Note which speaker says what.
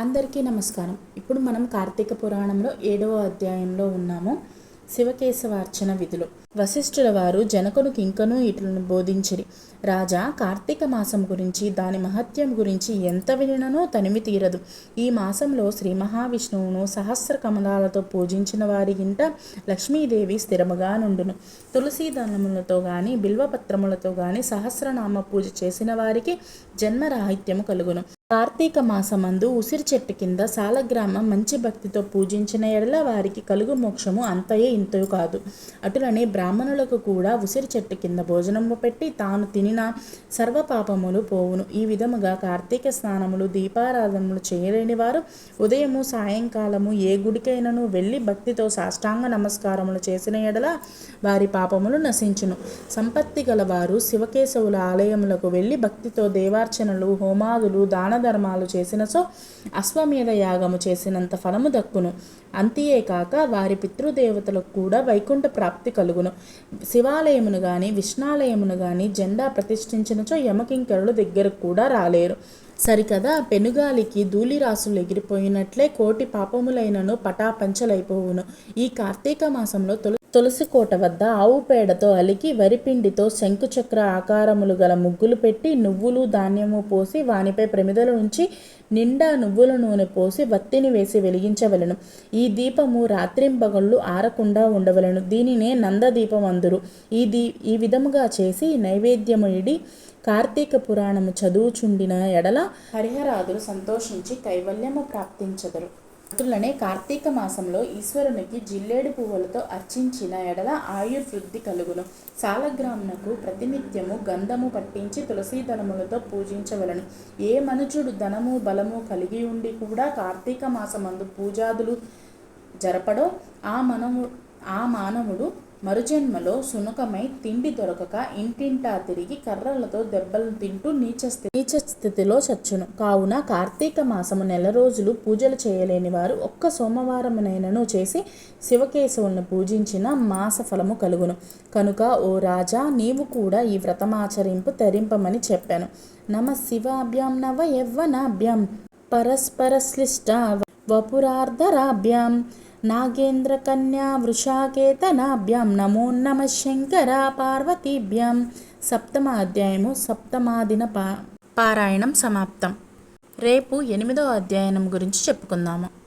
Speaker 1: అందరికీ నమస్కారం. ఇప్పుడు మనం కార్తీక పురాణంలో ఏడవ అధ్యాయంలో ఉన్నాము. శివకేశవార్చన విధులు. వశిష్ఠుల వారు జనకునికి ఇంకనూ ఇట్లను బోధించిరి. రాజా కార్తీక మాసం గురించి దాని మహత్యం గురించి ఎంత విననో తనివి తీరదు. ఈ మాసంలో శ్రీ మహావిష్ణువును సహస్ర కమలాలతో పూజించిన వారి ఇంట లక్ష్మీదేవి స్థిరముగా నుండును. తులసీ దళములతో గాని బిల్వపత్రములతో గాని సహస్రనామ పూజ చేసిన వారికి జన్మరాహిత్యము కలుగును. కార్తీక మాసమందు ఉసిరి చెట్టు కింద సాలగ్రామం మంచి భక్తితో పూజించిన ఎడల వారికి కలుగు మోక్షము అంతయే ఇంతో కాదు. అటులనే బ్రాహ్మణులకు కూడా ఉసిరి చెట్టు కింద భోజనము పెట్టి తాను తినిన సర్వ పాపములు పోవును. ఈ విధముగా కార్తీక స్నానములు దీపారాధనలు చేయలేని వారు ఉదయము సాయంకాలము ఏ గుడికైనను వెళ్ళి భక్తితో సాష్టాంగ నమస్కారములు చేసిన ఎడల వారి పాపములు నశించును. సంపత్తి గలవారు శివకేశవుల ఆలయములకు వెళ్ళి భక్తితో దేవార్చనలు హోమాదులు దాన దానధర్మాలు చేసిన సో అశ్వమేధ యాగము చేసినంత ఫలము దక్కును. అంతేకాక వారి పితృదేవతలకు కూడా వైకుంఠ ప్రాప్తి కలుగును. శివాలయమును గాని విష్ణాలయమును గాని జెండా ప్రతిష్ఠించినచో యమకింకరులు దగ్గరకు కూడా రాలేరు. సరికదా పెనుగాలికి ధూళిరాసులు ఎగిరిపోయినట్లే కోటి పాపములైనను పటాపంచలైపోవును. ఈ కార్తీక మాసంలో తొలి తులసి కోట వద్ద ఆవు పేడతో అలికి వరిపిండితో శంకుచక్ర ఆకారములు గల ముగ్గులు పెట్టి నువ్వులు ధాన్యము పోసి వానిపై ప్రమిదల నుంచి నిండా నువ్వుల నూనె పోసి వత్తిని వేసి వెలిగించవలెను. ఈ దీపము రాత్రింబగళ్ళు ఆరకుండా ఉండవలెను. దీనినే నందదీపం అందురు ఈ దీ ఈ విధముగా చేసి నైవేద్యము ఇడి కార్తీక పురాణము చదువుచుండిన ఎడల హరిహరాదులు సంతోషించి కైవల్యము ప్రాప్తించదరు. అతులనే కార్తీక మాసంలో ఈశ్వరునికి జిల్లేడు పువ్వులతో అర్చించిన ఎడల ఆయుర్వృద్ధి కలుగును. సాలగ్రామునకు ప్రతినిత్యము గంధము పట్టించి తులసీ దళములతో పూజించవలను. ఏ మనుషుడు ధనము బలము కలిగి ఉండి కూడా కార్తీక మాసమందు పూజాదులు జరపడో ఆ మనము ఆ మానవుడు మరుజన్మలో సునకమై తిండి దొరకక ఇంటింటా తిరిగి కర్రలతో దెబ్బలు తింటూ నీచ నీచ స్థితిలో చచ్చును. కావున కార్తీక మాసము నెల రోజులు పూజలు చేయలేని వారు ఒక్క సోమవారమునైనను చేసి శివకేశవులను పూజించిన మాస ఫలము కలుగును. కనుక ఓ రాజా నీవు కూడా ఈ వ్రతమాచరింపు తరింపమని చెప్పాను. నమ శివాభ్యాం నవ యవ్వనాభ్యాం పరస్పరశ్లిష్ట వపురార్ధరాభ్యాం నాగేంద్రకన్యా వృషాకేతనాభ్యాం నమో నమ శంకర పార్వతీభ్యాం. సప్తమ అధ్యాయము సప్తమాదిన పా పారాయణం సమాప్తం. రేపు ఎనిమిదో అధ్యాయనం గురించి చెప్పుకుందాము.